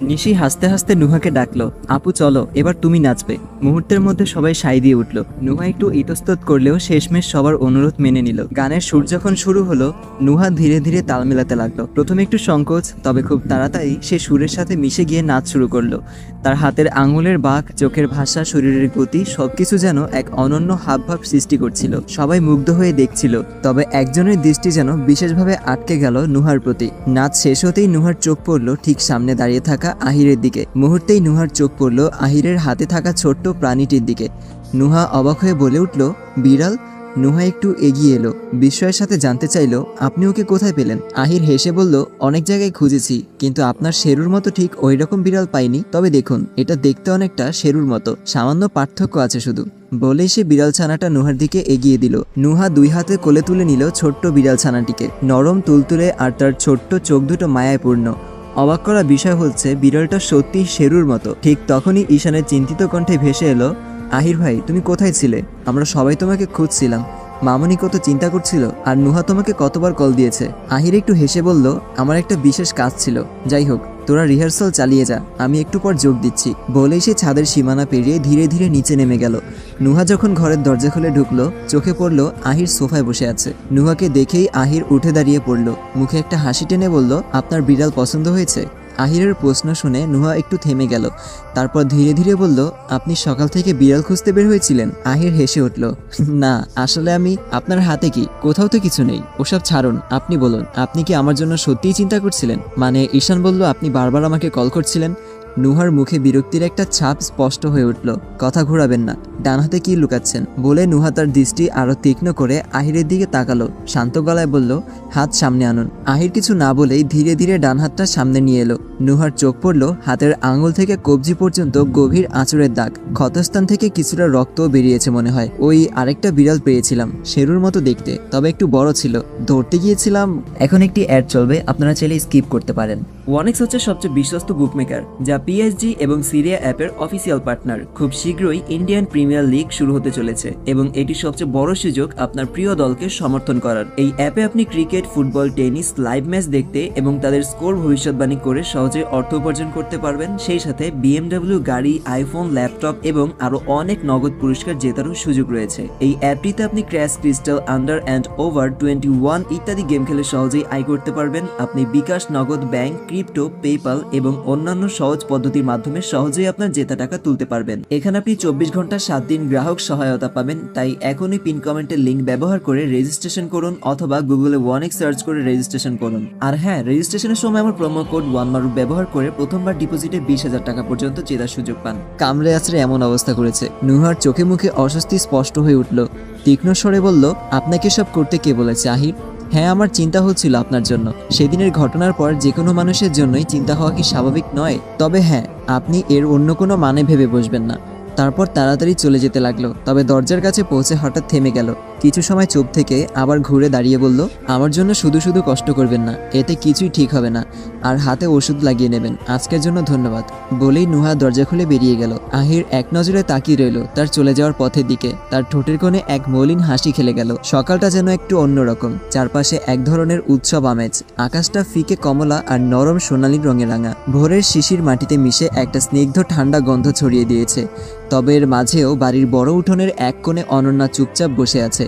নিশি হাসতে হাসতে নুহাকে ডাকলো, আপু, চলো, এবার তুমি নাচবে। মুহূর্তের মধ্যে সবাই সাই দিয়ে উঠল। নুহা একটু ইতস্তত করলেও শেষমেশ সবার অনুরোধ মেনে নিল। গানের সুর যখন শুরু হলো, নুহা ধীরে ধীরে তাল মেলাতে লাগল। প্রথমে একটু সংকোচ, তবে খুব তাড়াতাড়ি সে সুরের সাথে মিশে গিয়ে নাচ শুরু করল। তার হাতের আঙুলের বাঁক, চোখের ভাষা, শরীরের গতি, সবকিছু যেন এক অনন্য হাবভাব সৃষ্টি করছিল। সবাই মুগ্ধ হয়ে দেখছিল, তবে একজনের দৃষ্টি যেন বিশেষভাবে আটকে গেল নুহার প্রতি। নাচ শেষ হতেই নুহার চোখ পড়ল ঠিক সামনে দাঁড়িয়ে থাকা আহিরের দিকে। মুহূর্তেই নুহার চোখ পড়ল আহিরের হাতে থাকা ছোট্ট প্রাণীটির দিকে। নুহা অবাক হয়ে বলে উঠল, বিড়াল? নুহা একটু এগিয়ে এলো, বিস্ময়ের সাথে জানতে চাইলো, আপনি ওকে কোথায় পেলেন? আহির হেসে বলল, অনেক জায়গায় খুঁজেছি, কিন্তু আপনার শেরুর মতো ঠিক ওই রকম বিড়াল পাইনি। তবে দেখুন, এটা দেখতে অনেকটা শেরুর মতো, সামান্য পার্থক্য আছে শুধু। বলেই সে বিড়াল ছানাটা নুহার দিকে এগিয়ে দিল। নুহা দুই হাতে কোলে তুলে নিল ছোট্ট বিড়াল ছানাটিকে। নরম তুলতুলে আর তার ছোট্ট চোখ দুটো মায়ায় পূর্ণ। অবাক করা বিষয় হচ্ছে, বিড়ালটা সত্যি শেরুর মতো। ঠিক তখনই ঈশানের চিন্তিত কণ্ঠে ভেসে এলো, আহির ভাই, তুমি কোথায় ছিলে? আমরা সবাই তোমাকে খুঁজছিলাম। মামনি কত চিন্তা করছিল, আর নুহা তোমাকে কতবার কল দিয়েছে? আহির একটু হেসে বলল, আমার একটা বিশেষ কাজ ছিল। যাই হোক তোরা রিহার্সাল চালিয়ে যা, আমি একটু পর যোগ দিচ্ছি। বলেই সে ছাদের সীমানা পেরিয়ে ধীরে ধীরে নিচে নেমে গেল। নুহা যখন ঘরের দরজা খুলে ঢুকলো, চোখে পড়ল আহির সোফায় বসে আছে। নুহাকে দেখেই আহির উঠে দাঁড়িয়ে পড়ল। মুখে একটা হাসি টেনে বলল, আপনার বিড়াল পছন্দ হয়েছে? আহিরের প্রশ্ন শুনে নুহা একটু থেমে গেল। তারপর ধীরে ধীরে বলল, আপনি সকাল থেকে বিড়াল খুঁজতে বের হয়েছিলেন? আহির হেসে উঠল, না, আসলে আমি, আপনার হাতে কি? কোথাও তো কিছু নেই। ওসব ছাড়ুন, আপনি বলুন, আপনি কি আমার জন্য সত্যিই চিন্তা করছিলেন? মানে ঈশান বলল, আপনি বারবার আমাকে কল করছিলেন? নুহার মুখে বিরক্তির একটা ছাপ স্পষ্ট হয়ে উঠল। কথা ঘোরাবেন না, ডান হাতে কি লুকাচ্ছেন? বলে নুহা তার দৃষ্টি আরও তীক্ষ্ণ করে আহিরের দিকে তাকালো। শান্ত গলায় বলল, হাত সামনে আনুন। আহির কিছু না বলেই ধীরে ধীরে ডান হাতটা সামনে নিয়ে এলো। নুহার চোখ পড়ল হাতের আঙুল থেকে কবজি পর্যন্ত গভীর আঁচড়ের দাগ। ক্ষতস্থান থেকে কিছুটা রক্তও বেরিয়েছে মনে হয়। ওই আরেকটা বিড়াল পেয়েছিলাম শেরুর মতো দেখতে, তবে একটু বড় ছিল। ধরতে গিয়েছিলাম, এখন একটি অ্যাড চলবে, আপনারা চাইলে স্কিপ করতে পারেন। ওয়ানেক্স হচ্ছে সবচেয়ে বিশ্বস্ত বুকমেকার যা পিএসজি এবং সিরিয়া অ্যাপের অফিসিয়াল পার্টনার খুব শীঘ্রই ইন্ডিয়ান প্রিমিয়ার লিগ শুরু হতে চলেছে এবং এটি সবচেয়ে বড় সুযোগ আপনার প্রিয় দলকে সমর্থন করার। এই অ্যাপে আপনি cricket football tennis live match দেখতে এবং তাদের স্কোর ভবিষ্যৎবাণী করে সহজে অর্থ উপার্জন করতে পারবেন। সেই সাথে বিএমডব্লিউ গাড়ি আইফোন ল্যাপটপ এবং আরও অনেক নগদ পুরস্কার জেতারও সুযোগ রয়েছে। এই অ্যাপটিতে আপনি crash crystal under and over twenty one ইত্যাদি গেম খেলে সহজেই আয় করতে পারবেন। আপনি বিকাশ, নগদ ব্যাংক ক্রিপ্টো পেপাল এবং অন্যান্য সহজ পদ্ধতির মাধ্যমে সহজেই আপনার জেতা টাকা তুলতে পারবেন। এখানে আপনি চব্বিশ ঘণ্টা সাত দিন গ্রাহক সহায়তা পাবেন, তাই এখনই পিন কমেন্টের লিঙ্ক ব্যবহার করে রেজিস্ট্রেশন করুন অথবা গুগলে ওয়ানেক সার্চ করে রেজিস্ট্রেশন করুন। আর হ্যাঁ রেজিস্ট্রেশনের সময় আমার প্রোমো কোড ওয়ান মারু ব্যবহার করে প্রথমবার ডিপোজিটে বিশ হাজার টাকা পর্যন্ত জেতার সুযোগ পান। কামড়ে আছড়ে এমন অবস্থা করেছে। নুহার চোখে মুখে অস্বস্তি স্পষ্ট হয়ে উঠল। তীক্ষ্ণ স্বরে বলল, আপনাকে সব করতে কে বলেছে আহির হ্যাঁ আমার চিন্তা হচ্ছিল আপনার জন্য। সেদিনের ঘটনার পর যে কোনো মানুষের জন্যই চিন্তা হওয়া কি স্বাভাবিক নয়? তবে হ্যাঁ আপনি এর অন্য কোনো মানে ভেবে বসবেন না। তারপর তাড়াতাড়ি চলে যেতে লাগল, তবে দরজার কাছে পৌঁছে হঠাৎ থেমে গেল। কিছু সময় চুপ থেকে আবার ঘুরে দাঁড়িয়ে বলল, আমার জন্য শুধু শুধু কষ্ট করবেন না, এতে কিছুই ঠিক হবে না। আর হাতে ওষুধ লাগিয়ে নেবেন। আজকের জন্য ধন্যবাদ। বলেই নুহা দরজা খুলে বেরিয়ে গেল। আহির এক নজরে তাকিয়ে রইল তার চলে যাওয়ার পথের দিকে। তার ঠোঁটের কোণে এক মলিন হাসি খেলে গেল। সকালটা যেন একটু অন্যরকম। চারপাশে এক ধরনের উৎসব আমেজ। আকাশটা ফিকে কমলা আর নরম সোনালী রঙে রাঙা। ভোরের শিশির মাটিতে মিশে একটা স্নিগ্ধ ঠান্ডা গন্ধ ছড়িয়ে দিয়েছে। তবে এর মাঝেও বাড়ির বড় উঠোনের এক কোণে অনন্যা চুপচাপ বসে আছে।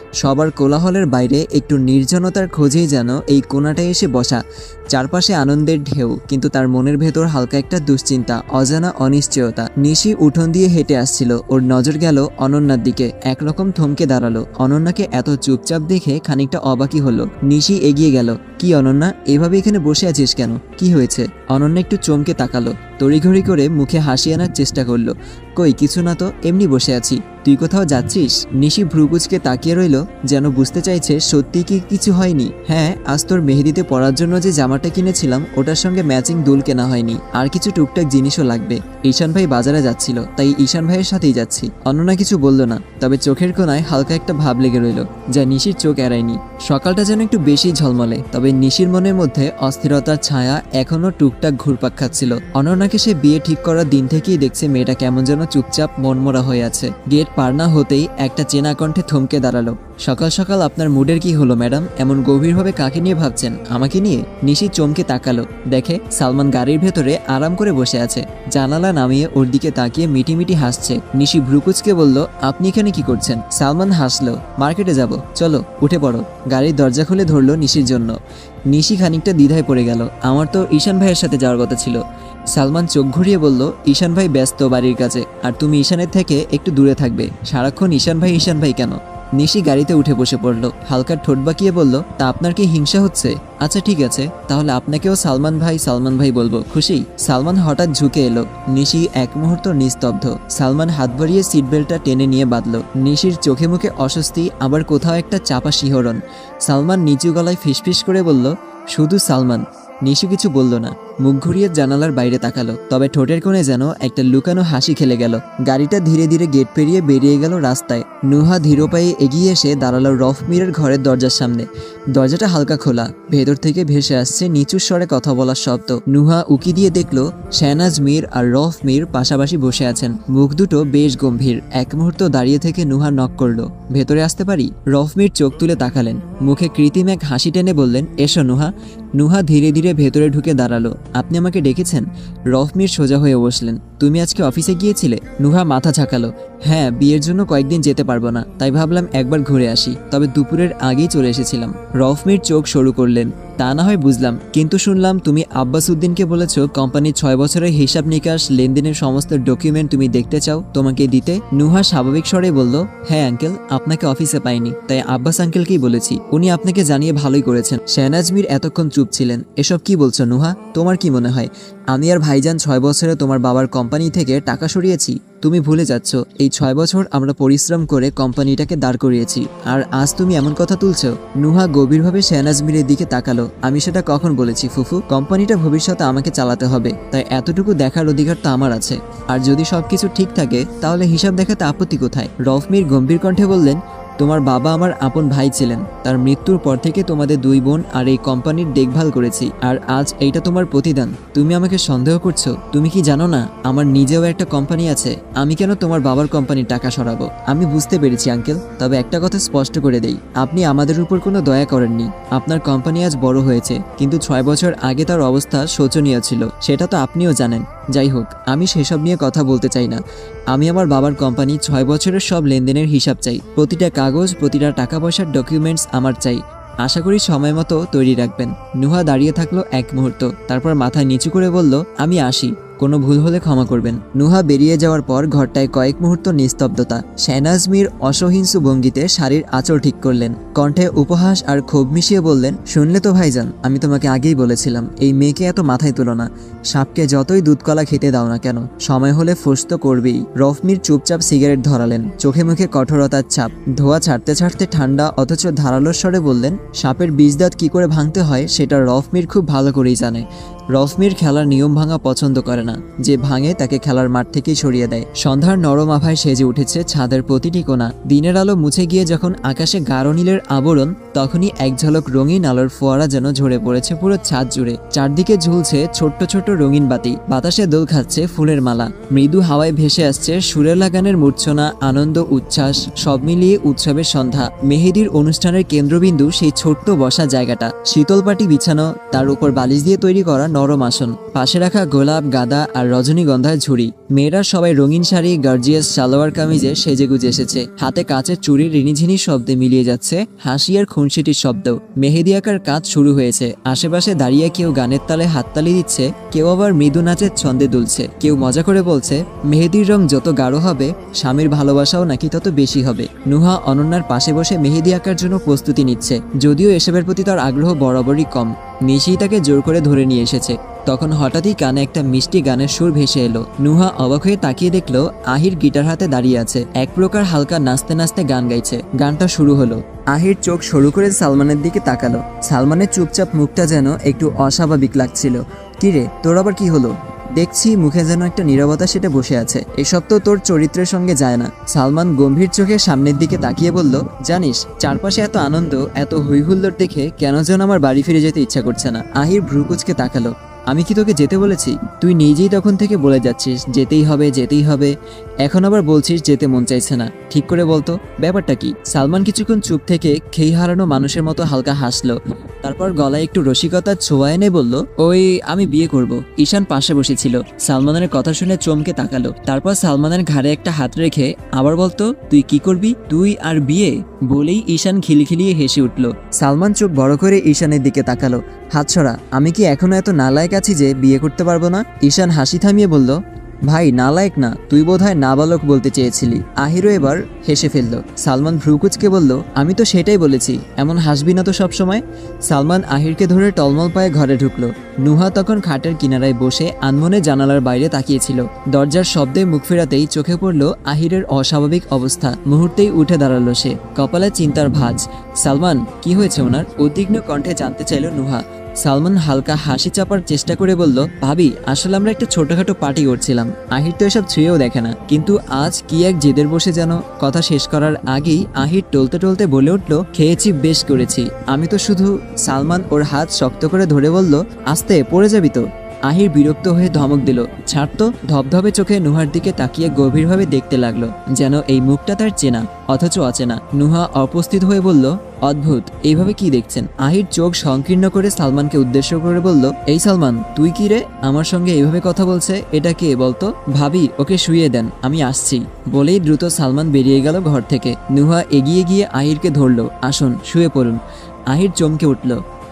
সবার কোলাহলের বাইরে একটু নির্জনতার খোঁজেই যেন এই কোণাটায় এসে বসা। চারপাশে আনন্দের ঢেউ, কিন্তু তার মনের ভেতর হালকা একটা দুশ্চিন্তা, অজানা অনিশ্চয়তা। নিশি উঠোন দিয়ে হেঁটে আসছিল, ওর নজর গেল অনন্যার দিকে। একরকম থমকে দাঁড়াল। অনন্যাকে এত চুপচাপ দেখে খানিকটা অবাকি হলো। নিশি এগিয়ে গেল, কি অনন্যা, এভাবে এখানে বসে আছিস কেন? কি হয়েছে? অনন্যা একটু চমকে তাকালো, তড়িঘড়ি করে মুখে হাসি আনার চেষ্টা করল, কই, কিছু না তো, এমনি বসে আছি। তুই কোথাও যাচ্ছিস? নিশি ভ্রুকুচকে তাকিয়ে রইল যেন বুঝতে চাইছে সত্যি কি কিছু হয়নি। হ্যাঁ আজ তোর মেহেদিতে পরার জন্য যে জামাটা কিনেছিলাম, ওটার সঙ্গে ম্যাচিং দুল কেনা হয়নি। আর কিছু টুকটাক জিনিসও লাগবে। ঈশান ভাই বাজারে যাচ্ছিল, তাই ঈশান ভাইয়ের সাথেই যাচ্ছি। অন্যনা কিছু বলল না, তবে চোখের কোনায় হালকা একটা ভাব লেগে রইল, যা নিশির চোখ এড়ায়নি। সকালটা যেন একটু বেশি ঝলমলে, তবে নিশির মনের মধ্যে অস্থিরতার ছায়া এখনও টুকটাক ঘুরপাক খাচ্ছিল। অনন্যাকে সে বিয়ে ঠিক করার দিন থেকেই দেখছে মেয়েটা কেমন যেন চুপচাপ মনমরা হয়ে আছে। গেট পার না হতেই একটা চেনা কণ্ঠে থমকে দাঁড়াল। সকাল সকাল আপনার মুডের কি হলো, ম্যাডাম? এমন গভীরভাবে কাকে নিয়ে ভাবছেন? আমাকে নিয়ে নিশি চমকে তাকালো। দেখে সালমান গাড়ির ভেতরে আরাম করে বসে আছে। জানালা নামিয়ে ওর দিকে তাকিয়ে মিটি মিটি হাসছে। নিশি ভ্রুকুচকে বলল, আপনি এখানে কি করছেন? সালমান হাসলো, মার্কেটে যাব। চলো, উঠে পড়ো। গাড়ির দরজা খুলে ধরলো নিশির জন্য। নিশি খানিকটা দ্বিধায় পড়ে গেল। আমার তো ঈশান ভাইয়ের সাথে যাওয়ার কথা ছিল। সালমান চোখ ঘুরিয়ে বলল, ঈশান ভাই ব্যস্ত বাড়ির কাছে আর তুমি ঈশানের থেকে একটু দূরে থাকবে। সারাক্ষণ ঈশান ভাই ঈশান ভাই কেন? নিশি গাড়িতে উঠে বসে পড়ল। হালকা ঠোঁট বাঁকিয়ে বলল, তা আপনার কি হিংসা হচ্ছে? আচ্ছা ঠিক আছে। তাহলে আপনাকেও সালমান ভাই সালমান ভাই বলব। খুশি? সালমান হঠাৎ ঝুঁকে এলো। নিশি এক মুহূর্ত নিস্তব্ধ। সালমান হাত বাড়িয়ে সিট বেল্টটা টেনে নিয়ে বাঁধল। নিশির চোখে মুখে অস্বস্তি, আবার কোথাও একটা চাপা শিহরণ। সালমান নিচু গলায় ফিসফিস করে বলল, শুধু সালমান। নিশি কিছু বলল না। মুখ ঘুরিয়ে জানালার বাইরে তাকালো, তবে ঠোঁটের কোণে যেন একটা লুকানো হাসি খেলে গেল। গাড়িটা ধীরে ধীরে গেট পেরিয়ে বেরিয়ে গেল রাস্তায়। নুহা ধীর পায়ে এগিয়ে এসে দাঁড়াল রফ মিরের ঘরের দরজার সামনে। দরজাটা হালকা খোলা, ভেতর থেকে ভেসে আসছে নিচু স্বরে কথা বলার শব্দ। নুহা উকি দিয়ে দেখল শ্যানাজ মীর আর রফ মীর পাশাপাশি বসে আছেন। মুখ দুটো বেশ গম্ভীর। এক মুহূর্ত দাঁড়িয়ে থেকে নুহা নক করল, ভেতরে আসতে পারি? রফ মীর চোখ তুলে তাকালেন। মুখে কৃত্রিম এক হাসি টেনে বললেন, এসো নুহা। নুহা ধীরে ধীরে ভেতরে ঢুকে দাঁড়াল। আপনি আমাকে ডেকেছেন। রফমির সোজা হয়ে বসলেন। তুমি আজকে অফিসে গিয়েছিলে? নুহা মাথা ঝাঁকালো। হ্যাঁ বিয়ের জন্য কয়েকদিন যেতে পারব না, তাই ভাবলাম একবার ঘুরে আসি। তবে দুপুরের আগেই চলে এসেছিলাম। রফমির চোখ সরু করলেন। তা না হয় বুঝলাম, কিন্তু শুনলাম তুমি আব্বাস উদ্দিনকে বলেছ কোম্পানির ছয় বছরের হিসাব নিকাশ, লেনদেনের সমস্ত ডকুমেন্ট তুমি দেখতে চাও, তোমাকে দিতে। নুহা স্বাভাবিক স্বরে বলল হ্যাঁ আঙ্কেল, আপনাকে অফিসে পাইনি, তাই আব্বাস আঙ্কেলকেই বলেছি। উনি আপনাকে জানিয়ে ভালোই করেছেন। শেহনাজমির এতক্ষণ চুপ ছিলেন। এসব কি বলছো নুহা? তোমার কি মনে হয়? আমি আর ভাইজান ছয় বছরে তোমার বাবার কোম্পানি থেকে টাকা সরিয়েছি। তুমি ভুলে যাচ্ছ, এই ছয় বছর আমরা পরিশ্রম করে কোম্পানিটাকে দাঁড় করিয়েছি। আর আজ তুমি এমন কথা তুলছ। নুহা গভীরভাবে শেহনাজমিরের দিকে তাকালো। আমি সেটা কখন বলেছি, ফুফু? কোম্পানিটা ভবিষ্যতে আমাকে চালাতে হবে। তাই এতটুকু দেখার অধিকার তো আমার আছে। আর যদি সবকিছু ঠিক থাকে, তাহলে হিসাব দেখাতে আপত্তি কোথায়? রফমির গম্ভীর কণ্ঠে বললেন তোমার বাবা আমার আপন ভাই ছিলেন। তার মৃত্যুর পর থেকে তোমাদের দুই বোন আর এই কোম্পানির দেখভাল করেছি। আর আজ এইটা তোমার প্রতিদান। তুমি আমাকে সন্দেহ করছ? তুমি কি জানো না? আমার নিজেও একটা কোম্পানি আছে। আমি কেন তোমার বাবার কোম্পানির টাকা সরাবো? আমি বুঝতে পেরেছি, আঙ্কেল। তবে একটা কথা স্পষ্ট করে দেই। আপনি আমাদের উপর কোনো দয়া করেননি। আপনার কোম্পানি আজ বড় হয়েছে। কিন্তু ছয় বছর আগে তার অবস্থা শোচনীয় ছিল। সেটা তো আপনিও জানেন। যাই হোক, আমি সেসব নিয়ে কথা বলতে চাই না। আমি আমার বাবার কোম্পানি ছয় বছরের সব লেনদেনের হিসাব চাই। প্রতিটা কাগজ প্রতিটা টাকা পয়সার ডকুমেন্টস আমার চাই। আশা করি সময় মতো তৈরি রাখবেন। নুহা দাঁড়িয়ে থাকল এক মুহূর্ত, তারপর মাথা নিচু করে বলল, আমি আসি। কোনো ভুল হলে ক্ষমা করবেন। নুহা বেরিয়ে যাওয়ার পর ঘরটায় কয়েক মুহূর্ত নিস্তব্ধতা। শেনাজ মির অসহিংসু ভঙ্গিতে শাড়ির আঁচড় ঠিক করলেন। কণ্ঠে উপহাস আর ক্ষোভ মিশিয়ে বললেন, শুনলে তো ভাইজান, আমি তোমাকে আগেই বলেছিলাম, এই মেয়েকে এত মাথায় তুলো না। সাপকে যতই দুধকলা খেতে দাও না কেন, সময় হলে ফোস তো করবেই। রফমির চুপচাপ সিগারেট ধরালেন। চোখে মুখে কঠোরতার ছাপ। ধোয়া ছাড়তে ছাড়তে ঠান্ডা অথচ ধারালোর স্বরে বললেন, সাপের বীজদাঁত কি করে ভাঙতে হয়, সেটা রফমির খুব ভালো করেই জানে। রফমির খেলার নিয়ম ভাঙা পছন্দ করে না। যে ভাঙে তাকে খেলার মাঠ থেকেই সরিয়ে দেয়। সন্ধ্যার নরম আভায় সেজে উঠেছে ছাদের প্রতিটি কোণা। দিনের আলো মুছে গিয়ে যখন আকাশে গাঢ় নীলের আবরণ, তখনই এক ঝলক রঙিন আলোর ফোয়ারা যেন ঝরে পড়েছে পুরো ছাদ জুড়ে। চারদিকে ঝুলছে ছোট্ট ছোট্ট রঙিন বাতি। বাতাসে দোল খাচ্ছে ফুলের মালা। মৃদু হাওয়ায় ভেসে আসছে সুরেলা গানের মূর্ছনা, আনন্দ, উচ্ছ্বাস, সব মিলিয়ে উৎসবের সন্ধ্যা। মেহেদির অনুষ্ঠানের কেন্দ্রবিন্দু সেই ছোট্ট বসা জায়গাটা। শীতল পাটি বিছানো, তার উপর বালিশ দিয়ে তৈরি করা নরম আসন। পাশে রাখা গোলাপ, গাদা আর রজনীগন্ধার ঝুড়ি। মেয়েরা সবাই রঙিন শাড়ি, গার্জিয়াস সালোয়ার কামিজে সেজেগুজে এসেছে। হাতে কাচের চুরির রিনিঝিনি শব্দে মিলিয়ে যাচ্ছে হাসি আর খুনসিটির শব্দ। মেহেদি আঁকার কাজ শুরু হয়েছে। আশেপাশে দাঁড়িয়ে কেউ গানের তালে হাততালি দিচ্ছে, কেউ আবার মৃদু নাচের ছন্দে দুলছে। কেউ মজা করে বলছে, মেহেদির রং যত গাঢ় হবে, স্বামীর ভালোবাসাও নাকি তত বেশি হবে। নুহা অনন্যার পাশে বসে মেহেদি আঁকার জন্য প্রস্তুতি নিচ্ছে, যদিও এসবের প্রতি তার আগ্রহ বরাবরই কম। নিশি তাকে জোর করে ধরে নিয়ে এসেছে। তখন হঠাৎই কানে একটা মিষ্টি গানের সুর ভেসে এলো। নুহা অবাক হয়ে তাকিয়ে দেখল, আহির গিটার হাতে দাঁড়িয়ে আছে। এক প্রকার হালকা নাচতে নাচতে গান গাইছে। গানটা শুরু হলো। আহির চোখ সরু করে সালমানের দিকে তাকালো। সালমানের চুপচাপ মুখটা যেন একটু অস্বাভাবিক লাগছিল। কিরে, তোর আবার কি হলো? দেখছি মুখে যেন একটা নীরবতা সেটা বসে আছে। এসব তো তোর চরিত্রের সঙ্গে যায় না। সালমান গম্ভীর চোখে সামনের দিকে তাকিয়ে বলল, জানিস, চারপাশে এত আনন্দ, এত হৈহুল্লোর দেখে কেন যেন আমার বাড়ি ফিরে যেতে ইচ্ছা করছে না? আহির ভ্রুকুচকে তাকালো। আমি কি তোকে যেতে বলেছি? তুই নিজেই তখন থেকে বলে যাচ্ছিস, যেতেই হবে যেতেই হবে। এখন আবার বলছিস যেতে মন চাইছে না। ঠিক করে বলতো, ব্যাপারটা কি? সালমান কিছুক্ষণ চুপ থেকে খেই হারানো মানুষের মতো হালকা হাসলো। তারপর গলায় একটু রসিকতার ছোঁয়া এনে বলল, ওই, আমি বিয়ে করব। ঈশান পাশে বসেছিল। সালমানের কথা শুনে চমকে তাকালো। তারপর সালমানের ঘাড়ে একটা হাত রেখে আবার বলতো, তুই কি করবি? তুই আর বিয়ে? বলেই ঈশান খিলখিলিয়ে হেসে উঠল। সালমান চোখ বড় করে ঈশানের দিকে তাকালো। হাত ছড়া আমি কি এখনও এত নালায়ক আছি যে বিয়ে করতে পারব না? ঈশান হাসি থামিয়ে বলল ভাই নালায়ক না, তুই বোধহয় নাবালক বলতে চেয়েছিলি। আহিরও এবার হেসে ফেলল। সালমান ভ্রুকুচকে বলল, আমি তো সেটাই বলেছি, এমন হাসবি না তো সবসময়? সালমান আহিরকে ধরে টলমল পায়ে ঘরে ঢুকলো। নুহা তখন খাটের কিনারায় বসে আনমনে জানালার বাইরে তাকিয়েছিল। দরজার শব্দে মুখ ফেরাতেই চোখে পড়ল আহিরের অস্বাভাবিক অবস্থা। মুহূর্তেই উঠে দাঁড়াল সে। কপালে চিন্তার ভাঁজ। সালমান, কি হয়েছে ওনার? উদ্বিগ্ন কণ্ঠে জানতে চাইল নুহা। সালমান হালকা হাসি চাপার চেষ্টা করে বলল, ভাবি, আসলে আমরা একটা ছোটখাটো পার্টি করছিলাম। আহির তো এসব ছুঁয়েও দেখে না। কিন্তু আজ কি এক জেদের বসে যেন? কথা শেষ করার আগেই আহির টলতে টলতে বলে উঠল, খেয়েছি, বেশ করেছি। আমি তো শুধু সালমান ওর হাত শক্ত করে ধরে বলল, আস্তে, পড়ে যাবি তো। আহির বিরক্ত হয়ে ধমক দিল। ছাড়তো ধবধবে চোখে নুহার দিকে তাকিয়ে গভীরভাবে দেখতে লাগল, যেন এই মুখটা তার চেনা, অথচ অচেনা। নুহা অপস্থিত হয়ে বলল, অদ্ভুত, এইভাবে কি দেখছেন? আহির চোখ সংকীর্ণ করে সালমানকে উদ্দেশ্য করে বলল, এই সালমান, তুই কি রে? আমার সঙ্গে এইভাবে কথা বলছে, এটা কে বলতো? ভাবি, ওকে শুয়ে দেন, আমি আসছি। বলেই দ্রুত সালমান বেরিয়ে গেল ঘর থেকে। নুহা এগিয়ে গিয়ে আহিরকে ধরলো, আসুন, শুয়ে পড়ুন। আহির চমকে উঠল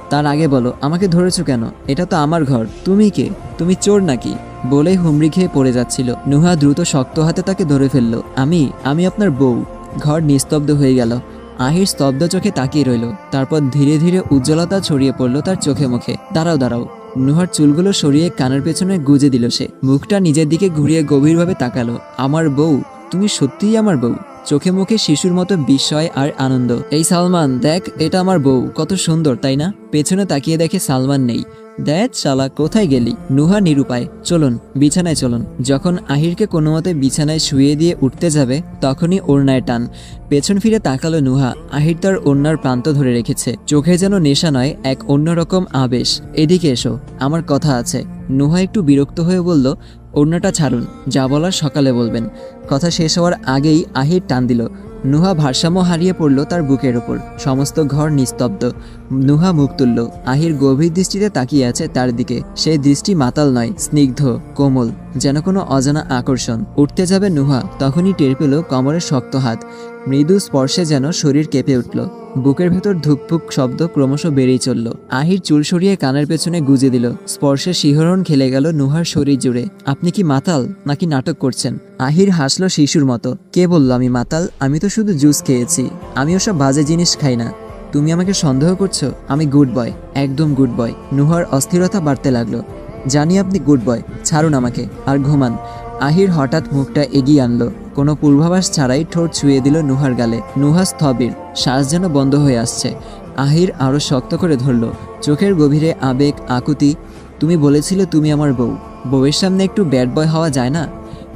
তার আগে বলো, আমাকে ধরেছো কেন? এটা তো আমার ঘর। তুমি কে? তুমি চোর নাকি? বলেই হুমড়ি খেয়ে পড়ে যাচ্ছিল। নুহা দ্রুত শক্ত হাতে তাকে ধরে ফেলল। আমি আমি আপনার বউ। ঘর নিস্তব্ধ হয়ে গেল। আহির স্তব্ধ চোখে তাকিয়ে রইল। তারপর ধীরে ধীরে উজ্জ্বলতা ছড়িয়ে পড়ল তার চোখে মুখে। দাঁড়াও দাঁড়াও। নুহার চুলগুলো সরিয়ে কানের পেছনে গুজে দিল সে। মুখটা নিজের দিকে ঘুরিয়ে গভীরভাবে তাকালো। আমার বউ তুমি সত্যিই আমার বউ। চোখে মুখে শিশুর মতো বিস্ময় আর আনন্দ। এই সালমান, দেখ, এটা আমার বউ। কত সুন্দর, তাই না? পেছনে তাকিয়ে দেখে সালমান নেই। দেখ, শালা, কোথায় গেলি? নুহা নিরুপায়, চলুন, বিছানায় চলুন। যখন আহিরকে কোনো মতে বিছানায় শুয়ে দিয়ে উঠতে যাবে, তখনই ওড়নায় টান। পেছন ফিরে তাকালো নুহা। আহির তার ওড়নার প্রান্ত ধরে রেখেছে। চোখে যেন নেশা নয়, এক অন্যরকম আবেশ। এদিকে এসো, আমার কথা আছে। নুহা একটু বিরক্ত হয়ে বলল ওড়নাটা ছাড়ুন, যা বলার সকালে বলবেন। কথা শেষ হওয়ার আগেই আহির টান দিল। নুহা ভারসাম্য হারিয়ে পড়ল তার বুকের ওপর সমস্ত ঘর নিস্তব্ধ। নুহা মুখ তুলল। আহির গভীর দৃষ্টিতে তাকিয়ে আছে তার দিকে। সেই দৃষ্টি মাতাল নয়, স্নিগ্ধ, কোমল। যেন কোনো অজানা আকর্ষণ। উঠতে যাবে নুহা, তখনই টের পেল কমরের শক্ত হাত। মৃদু স্পর্শে যেন শরীর কেঁপে উঠল। বুকের ভেতর ধুকফুক শব্দ ক্রমশ বেড়েই চলল। আহির চুল সরিয়ে কানের পেছনে গুজে দিল। স্পর্শে শিহরণ খেলে গেল নুহার শরীর জুড়ে। আপনি কি মাতাল, নাকি নাটক করছেন? আহির হাসলো শিশুর মতো। কে বলল আমি মাতাল? আমি তো শুধু জুস খেয়েছি। আমি ওসব বাজে জিনিস খাই না। তুমি আমাকে সন্দেহ করছ? আমি গুড বয়, একদম গুড বয়। নুহার অস্থিরতা বাড়তে লাগল। জানি আপনি গুড বয় ছাড়ুন আমাকে। আর ঘুমান। আহির হঠাৎ মুখটা এগিয়ে আনলো। কোনো পূর্বাভাস ছাড়াই ঠোঁট ছুঁয়ে দিল নুহার গালে। নুহা স্থবির, শ্বাস যেন বন্ধ হয়ে আসছে। আহির আরও শক্ত করে ধরল। চোখের গভীরে আবেগ, আকুতি, তুমি বলেছিলে তুমি আমার বউ। বউয়ের সামনে একটু ব্যাড বয় হওয়া যায় না?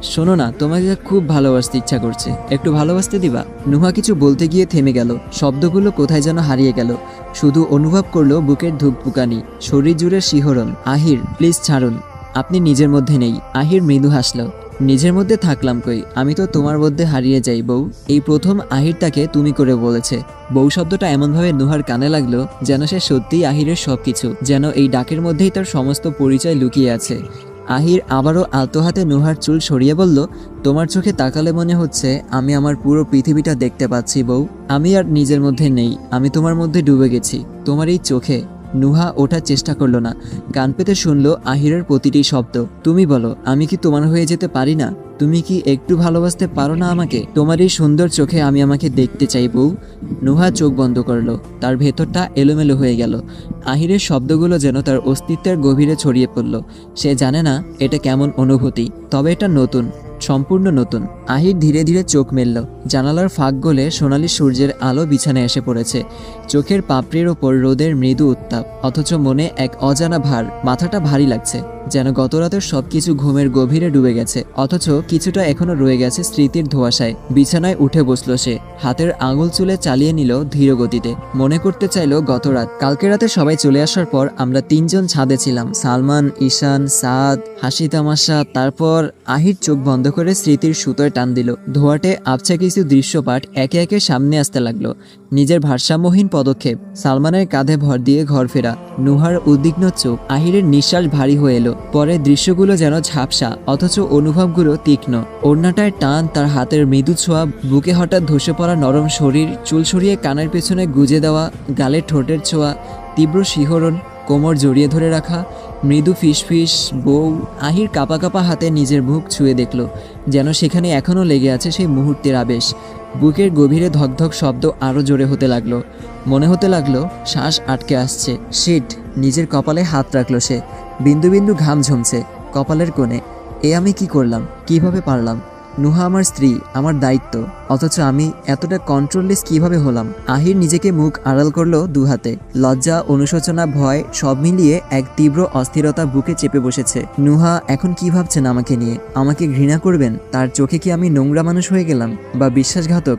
শোনো না, তোমাকে খুব ভালোবাসতে ইচ্ছা করছে। একটু ভালোবাসতে দিবা? নুহা কিছু বলতে গিয়ে থেমে গেল। শব্দগুলো কোথায় যেন হারিয়ে গেল। শুধু অনুভব করল বুকের ধুকপুকানি শরীর জুড়ে শিহরণ। আহির, প্লিজ ছাড়ুন। আপনি নিজের মধ্যে নেই। আহির মৃদু হাসলো। নিজের মধ্যে থাকলাম কই? আমি তো তোমার মধ্যে হারিয়ে যাই, বউ। এই প্রথম আহির তাকে তুমি করে বলেছে। বউ শব্দটা এমনভাবে নুহার কানে লাগল যেন সে সত্যিই আহিরের সবকিছু, যেন এই ডাকের মধ্যেই তার সমস্ত পরিচয় লুকিয়ে আছে। আহির আবারও আলতো হাতে নুহার চুল সরিয়ে বলল, তোমার চোখে তাকালে মনে হচ্ছে আমি আমার পুরো পৃথিবীটা দেখতে পাচ্ছি বউ। আমি আর নিজের মধ্যে নেই, আমি তোমার মধ্যে ডুবে গেছি, তোমার এই চোখে। নুহা ওঠার চেষ্টা করল না। কান পেতে শুনলো আহিরের প্রতিটি শব্দ। তুমি বলো, আমি কি তোমার হয়ে যেতে পারি না? তুমি কি একটু ভালোবাসতে পারো না আমাকে? তোমার এই সুন্দর চোখে আমি আমাকে দেখতে চাই বউ। নুহা চোখ বন্ধ করল। তার ভেতরটা এলোমেলো হয়ে গেল। আহিরের শব্দগুলো যেন তার অস্তিত্বের গভীরে ছড়িয়ে পড়ল। সে জানে না এটা কেমন অনুভূতি, তবে এটা নতুন। সম্পূর্ণ নতুন। আহির ধীরে ধীরে চোখ মেলল। জানালার ফাঁক গলে সোনালি সূর্যের আলো বিছানায় এসে পড়েছে। চোখের পাপড়ির ওপর রোদের মৃদু উত্তাপ, অথচ মনে এক অজানা ভার, মাথাটা ভারী লাগছে। যেন গতরাতের সবকিছু ঘুমের গভীরে ডুবে গেছে। অথচ কিছুটা এখনও রয়ে গেছে স্মৃতির ধোয়াশায়। বিছানায় উঠে বসল সে। হাতের আঙুল চুলে চালিয়ে নিল ধীর গতিতে। মনে করতে চাইলো গত রাত কালকে রাতে সবাই চলে আসার পর আমরা তিনজন ছাদে ছিলাম। সালমান, ঈশান, সাদ, হাসি তামাশা। তারপর আহির চোখ বন্ধ করে স্মৃতির সুতোয় টান দিল। ধোয়াটে আবছা কিছু দৃশ্যপাট একে একে সামনে আসতে লাগল। নিজের ভারসাম্যহীন পদক্ষেপ, সালমানের কাঁধে ভর দিয়ে ঘর ফেরা। নুহার উদ্বিগ্ন চোখ, আহিরের নিঃশ্বাস ভারী হয়ে এলো। পরে দৃশ্যগুলো যেন ঝাপসা, অথচ অনুভবগুলো তীক্ষ্ণ। ওড়নাটায় টান, তার হাতের মৃদু ছোঁয়া, বুকে হঠাৎ ধসে পড়া নরম শরীর, চুল সরিয়ে কানের পেছনে গুজে দেওয়া গালের ঠোঁটের ছোঁয়া, তীব্র শিহরণ, কোমর জড়িয়ে ধরে রাখা, মৃদু ফিসফিস, বউ, আহির কাপা কাপা হাতে নিজের মুখ ছুঁয়ে দেখল, যেন সেখানে এখনও লেগে আছে সেই মুহূর্তের আবেশ। বুকের গভীরে ধকধক শব্দ আরও জোরে হতে লাগল। মনে হতে লাগল, শ্বাস আটকে আসছে। শিট, নিজের কপালে হাত রাখল সে। বিন্দু বিন্দু ঘাম ঝমছে কপালের কোণে। এ আমি কি করলাম? কীভাবে পারলাম? নুহা আমার স্ত্রী, আমার দায়িত্ব। অথচ আমি এতটা কন্ট্রোললেস কীভাবে হলাম? আহির নিজেকে মুখ আড়াল করল দুহাতে। লজ্জা, অনুশোচনা, ভয় সব মিলিয়ে এক তীব্র অস্থিরতা বুকে চেপে বসেছে। নুহা, এখন কি ভাবছেন আমাকে নিয়ে? আমাকে ঘৃণা করবেন? তার চোখে কি আমি নোংরা মানুষ হয়ে গেলাম? বা বিশ্বাসঘাতক?